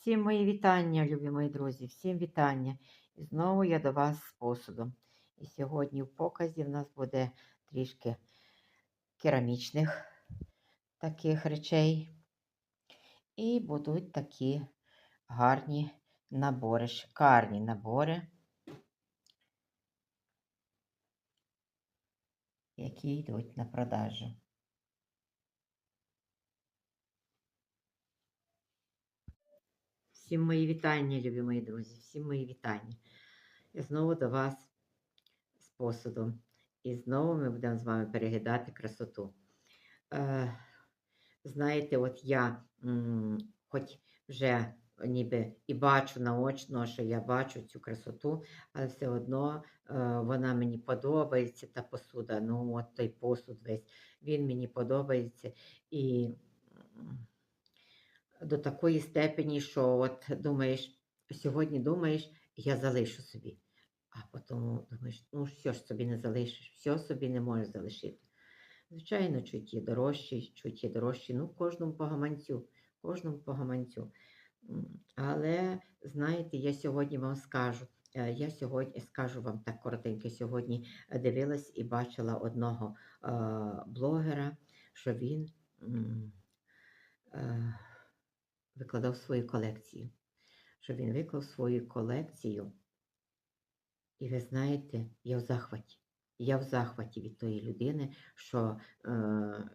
Всім мої вітання, любі мої друзі, всім вітання. І знову я до вас з посудом. І сьогодні в показі в нас буде трішки керамічних таких речей. І будуть такі гарні набори, шикарні набори, які йдуть на продажу. Всім мої вітання, любі мої друзі, всім мої вітання. Я знову до вас з посудом. І знову ми будемо з вами переглядати красоту. Е, знаєте, от я, м, хоч вже ніби і бачу наочно, що я бачу цю красоту, але все одно е, вона мені подобається, та посуда. Ну, от той посуд весь, він мені подобається. І до такої степені, що от думаєш, сьогодні думаєш, я залишу собі. А потім думаєш, ну що ж собі не залишиш, все собі не можеш залишити. Звичайно, чуть є дорожчі, чуть є дорожчі, ну, кожному по гаманцю, кожному по гаманцю. М, Але, знаєте, я сьогодні вам скажу, е, я сьогодні скажу вам так коротенько, сьогодні дивилась і бачила одного е, блогера, що він викладав свою колекцію. Що він виклав свою колекцію. І ви знаєте, я в захваті. Я в захваті від тої людини, що е,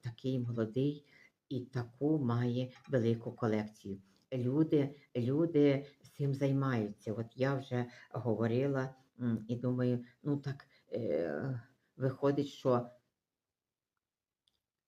такий молодий і таку має велику колекцію. Люди, люди цим займаються. От я вже говорила і думаю, ну так е, виходить, що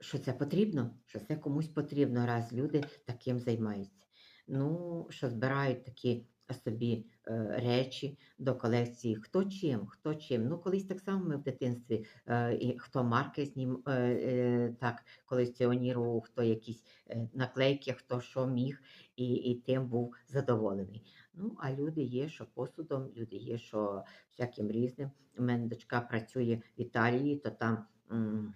що це потрібно, що це комусь потрібно, раз люди таким займаються. Ну, що збирають такі собі е, речі до колекції, хто чим, хто чим. Ну, колись так само ми в дитинстві, е, і хто марки знім, е, е, так, колекціонував, хто якісь е, наклейки, хто що міг, і, і тим був задоволений. Ну, а люди є, що посудом, люди є, що всяким різним. У мене дочка працює в Італії, то там. м,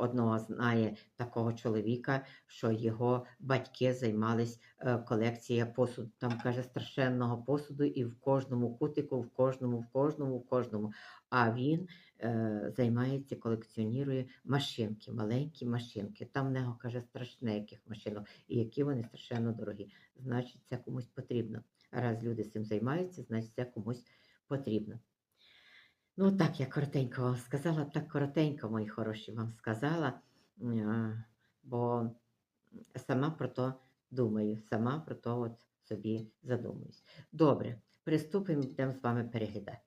Одного знає такого чоловіка, що його батьки займались е, колекція посуду. Там каже страшенного посуду, і в кожному кутику, в кожному, в кожному, в кожному. А він е, займається, колекціонує машинки, маленькі машинки. Там в нього каже страшне яких машинок, і які вони страшенно дорогі. Значить, це комусь потрібно. Раз люди цим займаються, значить це комусь потрібно. Ну, так я коротенько вам сказала, так коротенько, мої хороші, вам сказала, е, бо сама про то думаю, сама про то от собі задумуюсь. Добре, приступимо, будемо з вами переглядати.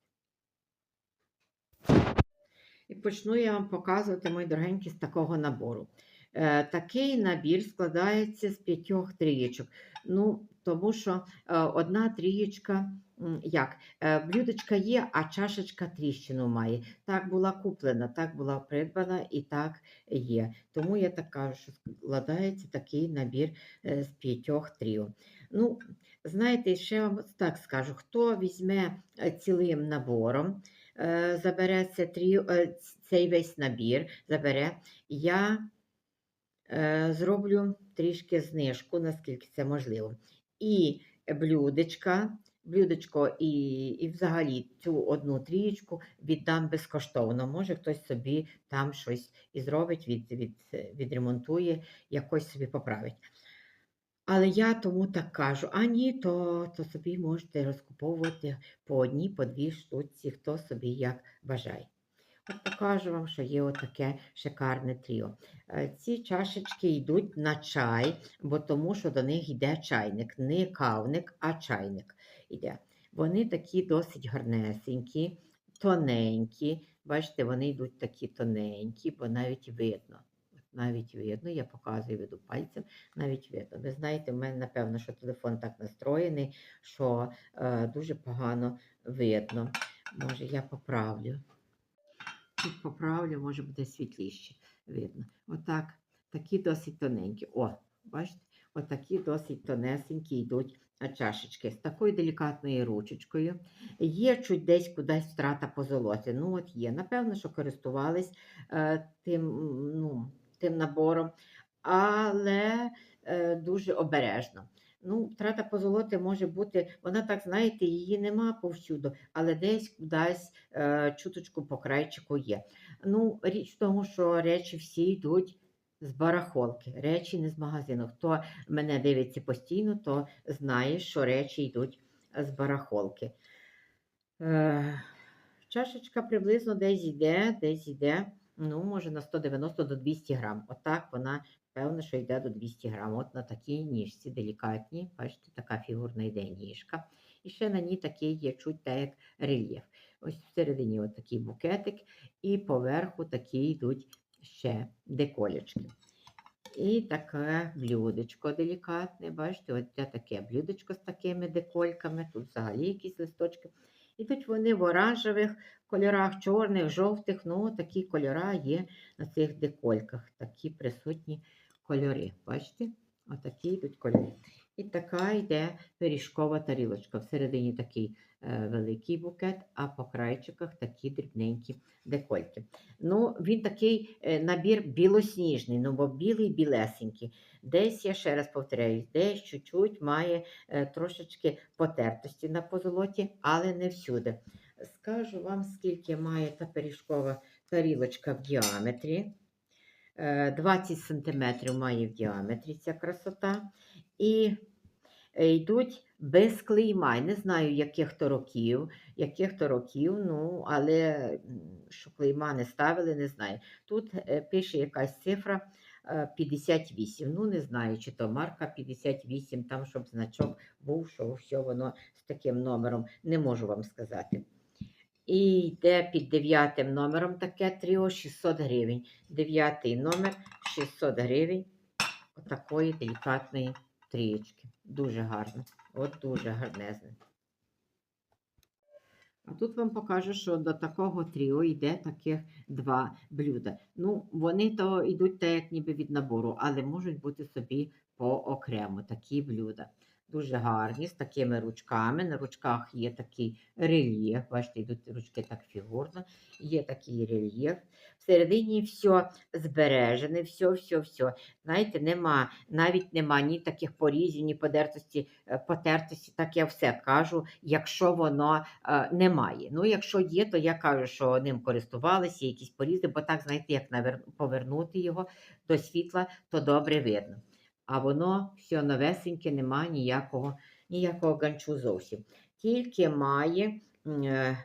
І почну я вам показувати, мої дорогенькі, з такого набору. Е, такий набір складається з п'ятьох трієчок. Ну, тому що е, одна трієчка, як, е, блюдечка є, а чашечка тріщину має. Так була куплена, так була придбана і так є. Тому я так кажу, що складається такий набір е, з п'ятьох тріо. Ну, знаєте, ще вам так скажу, хто візьме е, цілим набором, забере це тріо, цей весь набір, забере, я зроблю трішки знижку, наскільки це можливо. І блюдечка, блюдечко і, і взагалі цю одну трієчку віддам безкоштовно. Може, хтось собі там щось і зробить, від, від, відремонтує, якось собі поправить. Але я тому так кажу: а ні, то, то собі можете розкуповувати по одній, по дві штуці, хто собі як бажає. От покажу вам, що є отаке шикарне тріо. Е, Ці чашечки йдуть на чай, бо тому що до них йде чайник. Не кавник, а чайник йде. Вони такі досить гарнесенькі, тоненькі. Бачите, вони йдуть такі тоненькі, бо навіть видно. Навіть видно, я показую веду пальцем, навіть видно. Ви знаєте, в мене, напевно, що телефон так настроєний, що е, дуже погано видно. Може, я поправлю. Тут поправлю, може буде світліше видно. Отак, такі досить тоненькі. О, бачите, отакі досить тонесенькі йдуть чашечки з такою делікатною ручечкою. Є чуть десь кудись втрата по золоті. Ну, от є. Напевно, що користувались е, тим, ну, тим набором, але е, дуже обережно. Ну, втрата позолоти може бути, вона так, знаєте, її нема повсюду, але десь кудись е, чуточку по крайчику є. Ну, річ в тому, що речі всі йдуть з барахолки, речі не з магазину. Хто мене дивиться постійно, то знає, що речі йдуть з барахолки. Е, чашечка приблизно десь йде, десь йде, ну, може на 190 до 200 грам. Отак вона, певно, що йде до 200 грам. От на такій ніжці делікатній, бачите, така фігурна йде ніжка. І ще на ній такий є чуть так як рельєф. Ось всередині от такий букетик, і поверху такі йдуть ще деколечки. І таке блюдечко делікатне, бачите, от це таке блюдечко з такими декольками, тут взагалі якісь листочки. Ідуть вони в оранжевих кольорах, чорних, жовтих, ну такі кольори є на цих декольках, такі присутні кольори. Бачите? Отакі йдуть кольори. І така йде пиріжкова тарілочка. Всередині такий е, великий букет, а по крайчиках такі дрібненькі декольки. Ну, він такий е, набір білосніжний, ну бо білий білесенький. Десь, я ще раз повторяюсь, десь чуть-чуть має е, трошечки потертості на позолоті, але не всюди. Скажу вам, скільки має та пиріжкова тарілочка в діаметрі. Е, 20 см має в діаметрі ця красота. І е, йдуть без клейма. Не знаю, яких то років, яких то років, ну, але що клейма не ставили, не знаю. Тут е, пише якась цифра е, 58. Ну, не знаю, чи то марка 58, там, щоб значок був, що все воно з таким номером, не можу вам сказати. І йде під дев'ятим номером таке тріо 600 гривень. Дев'ятий номер 600 гривень. Отакої делікатної трієчки. Дуже гарно. От дуже гарнезне. А тут вам покажу, що до такого тріо йде таких два блюда. Ну, вони то йдуть так, ніби від набору, але можуть бути собі поокремо такі блюда. Дуже гарні, з такими ручками. На ручках є такий рельєф. Бачите, йдуть ручки так фігурно. Є такий рельєф. Всередині все збережене, все, все, все. Знаєте, нема, навіть нема ні таких порізів, ні подертості, е, потертості, так я все кажу, якщо воно е, немає. Ну, якщо є, то я кажу, що ним користувалися, якісь порізи, бо так, знаєте, як повернути його до світла, то добре видно. А воно все новесеньке, нема ніякого, ніякого ганчу зовсім. Тільки має е,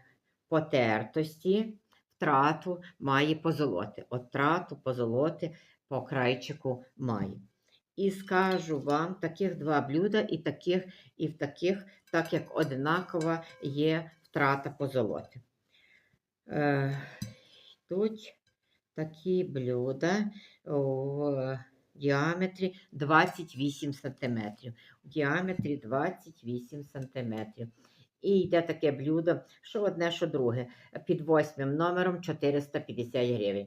потертості, втрату має позолоти. От втрату позолоти по крайчику має. І скажу вам, таких два блюда, і таких, і в таких, так як однакова є втрата позолоти. Е, йдуть такі блюда в діаметрі 28 см. В діаметрі 28 см. І йде таке блюдо, що одне, що друге, під восьмим номером 450 гривень.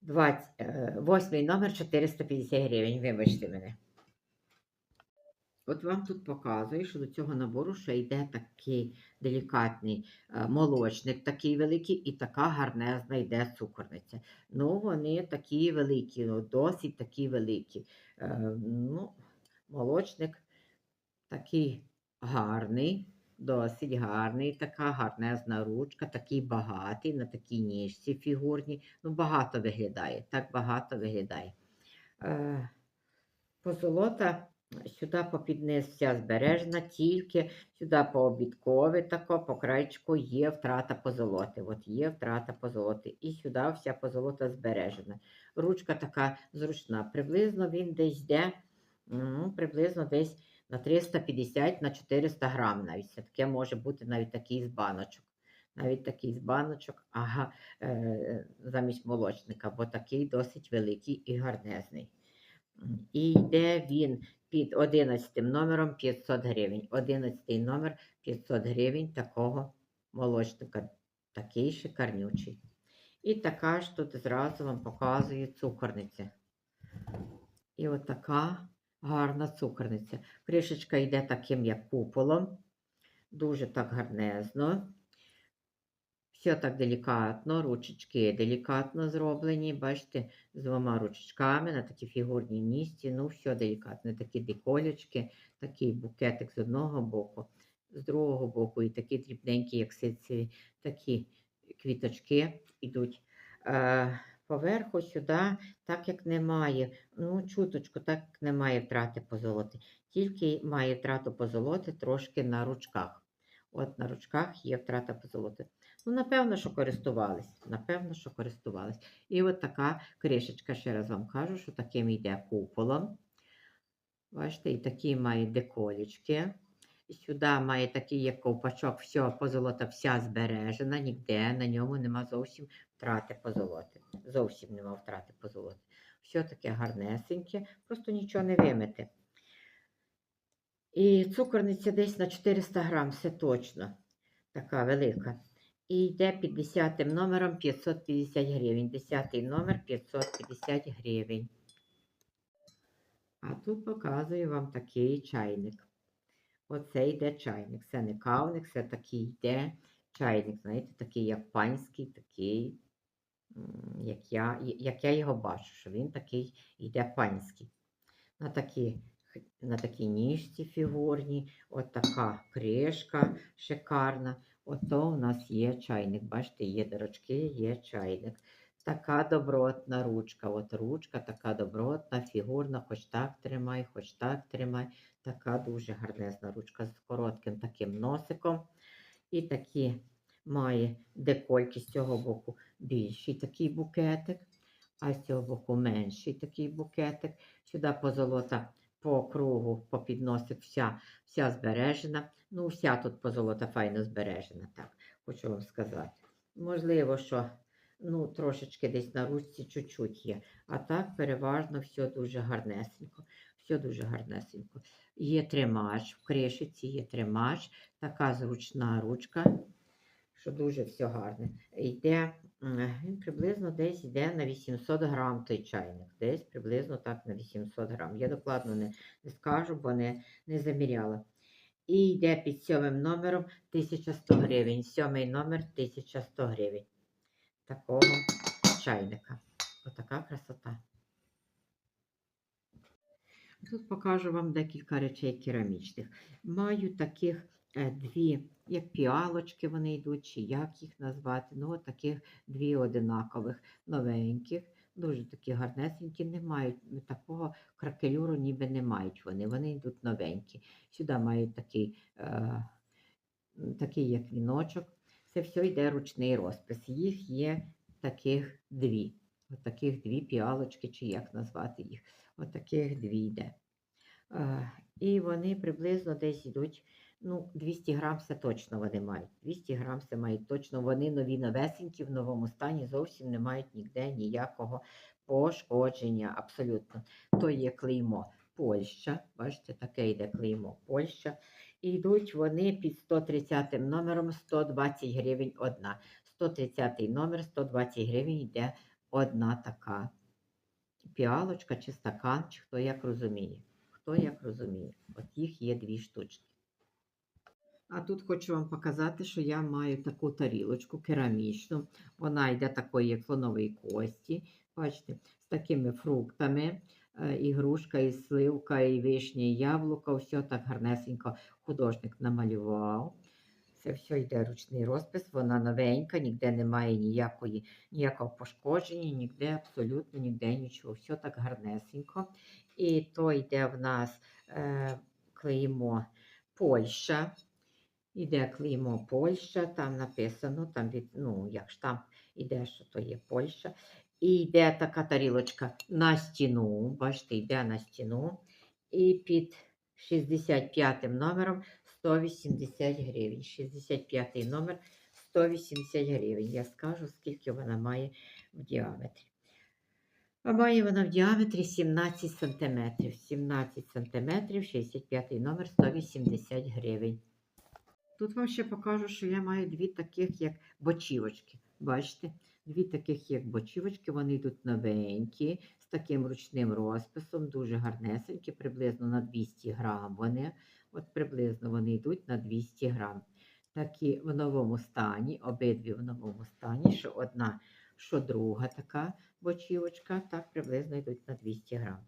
20, е, восьмий номер 450 гривень, вибачте мене. От вам тут показую, що до цього набору ще йде такий делікатний е, молочник, такий великий, і така гарнезна йде цукорниця. Ну, вони такі великі, ну, досить такі великі. Е, ну, молочник такий гарний, досить гарний, така гарнезна ручка, такий багатий, на такій ніжці фігурній. Ну, багато виглядає, так багато виглядає. Е, позолота сюди попід низ вся збережена, тільки сюди по обідкові, тако, по краєчку є втрата позолоти. От є втрата позолоти. І сюди вся позолота збережена. Ручка така зручна. Приблизно він десь йде, ну, приблизно десь на 350 на 400 грам навіть. Це таке може бути навіть такий з баночок. Навіть такий з баночок, ага, е, замість молочника, бо такий досить великий і гарнезний. І йде він під 11 номером 500 гривень. 11 номер 500 гривень такого молочника. Такий шикарнючий. І така ж тут зразу вам показує цукорниця. І отака гарна цукорниця. Кришечка йде таким, як куполом. Дуже так гарнезно. Все так делікатно, ручечки делікатно зроблені, бачите, з двома ручечками на такі фігурні ністі. Ну, все делікатно. Такі деколечки, такий букетик з одного боку, з другого боку, і такі дрібненькі, як ситцеві, такі квіточки йдуть. Е, поверху сюди, так як немає, ну, чуточку, так як немає втрати позолоти. Тільки має втрату позолоти трошки на ручках. От на ручках є втрата позолоти. Ну, напевно, що користувались. Напевно, що користувались. І от така кришечка, ще раз вам кажу, що таким йде куполом. Бачите, і такі має деколічки. І сюди має такий як ковпачок, все, позолота вся збережена, ніде на ньому нема зовсім втрати позолоти. Зовсім нема втрати позолоти. Все таке гарнесеньке, просто нічого не вимити. І цукорниця десь на 400 грам, все точно. Така велика. І йде під 10 номером 550 гривень. 10 номер 550 гривень. А тут показую вам такий чайник. Оце йде чайник. Це не кавник, це такий йде чайник. Знаєте, такий як панський, такий, як я, як я його бачу, що він такий йде панський. На такі, на такій ніжці фігурній, от така кришка шикарна. Ото у нас є чайник. Бачите, є дирочки, є чайник. Така добротна ручка. От ручка така добротна, фігурна, хоч так тримай, хоч так тримай. Така дуже гарнезна ручка з коротким таким носиком. І такі має декольки з цього боку більший такий букетик, а з цього боку менший такий букетик. Сюди позолота по кругу, попідносик вся, вся збережена. Ну, вся тут позолота файно збережена, так, хочу вам сказати. Можливо, що ну, трошечки десь на ручці чуть-чуть є. А так переважно все дуже гарнесенько. Все дуже гарнесенько. Є тримач, в кришиці є тримач, така зручна ручка, що дуже все гарне. Йде, він приблизно десь йде на 800 грам той чайник. Десь приблизно так на 800 грам. Я докладно не, не скажу, бо не, не заміряла. І йде під сьомим номером 1100 гривень. Сьомий номер 1100 гривень. Такого чайника. Отака красота. Тут покажу вам декілька речей керамічних. Маю таких дві, як піалочки вони йдуть, чи як їх назвати. Ну, от таких дві одинакових, новеньких, дуже такі гарнесенькі, не мають такого кракелюру, ніби не мають вони. Вони йдуть новенькі. Сюди мають такий, е, такий як віночок. Це все йде ручний розпис. Їх є таких дві. От таких дві піалочки, чи як назвати їх. От таких дві йде. Е, І вони приблизно десь йдуть, ну, 200 грам це точно вони мають. 200 грам це мають точно. Вони нові новесенькі, в новому стані зовсім не мають ніде ніякого пошкодження. Абсолютно. То є клеймо Польща. Бачите, таке йде клеймо Польща. І йдуть вони під 130 номером 120 гривень одна. 130 номер, 120 гривень йде одна така піалочка чи стакан, чи хто як розуміє. Хто як розуміє. От їх є дві штучки. А тут хочу вам показати, що я маю таку тарілочку керамічну. Вона йде такої, як слонової кості. Бачите, з такими фруктами. Е, І грушка, і сливка, і вишня, і яблуко. Все так гарнесенько художник намалював. Це все йде ручний розпис, вона новенька, ніде немає ніякої, ніякого пошкодження, ніде абсолютно ніде нічого. Все так гарнесенько. І то йде в нас е, клеймо Польща. Іде клеймо Польща, там написано, там від, ну, як штамп іде, що то є Польща. І йде така тарілочка на стіну. Бачите, йде на стіну. І під 65 номером 180 гривень. 65 номер 180 гривень. Я скажу, скільки вона має в діаметрі. А має вона в діаметрі 17 см. 17 см, 65 номер 180 гривень. Тут вам ще покажу, що я маю дві таких, як бочівочки. Бачите? Дві таких, як бочівочки, вони йдуть новенькі, з таким ручним розписом, дуже гарнесенькі, приблизно на 200 грам вони. От приблизно вони йдуть на 200 грам. такі в новому стані, обидві в новому стані, що одна, що друга така бочівочка, так приблизно йдуть на 200 грам.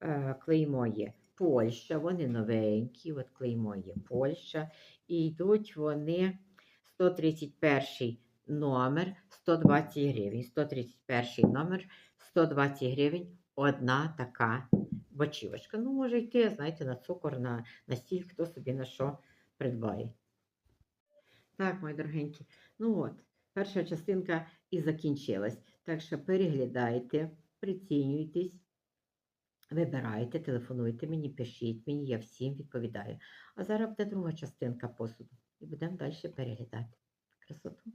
Е, Клеймо є Польща, вони новенькі, от клеймо є Польща, і йдуть вони 131 номер 120 гривень. 131 номер 120 гривень одна така бочівочка. Ну, може йти, знаєте, на цукор, на, на стіль, хто собі на що придбає. Так, мої дорогенькі, ну от, перша частинка і закінчилась. Так що переглядайте, прицінюйтесь, вибирайте, телефонуйте мені, пишіть мені, я всім відповідаю. А зараз буде друга частинка посуду. І будемо далі переглядати красоту.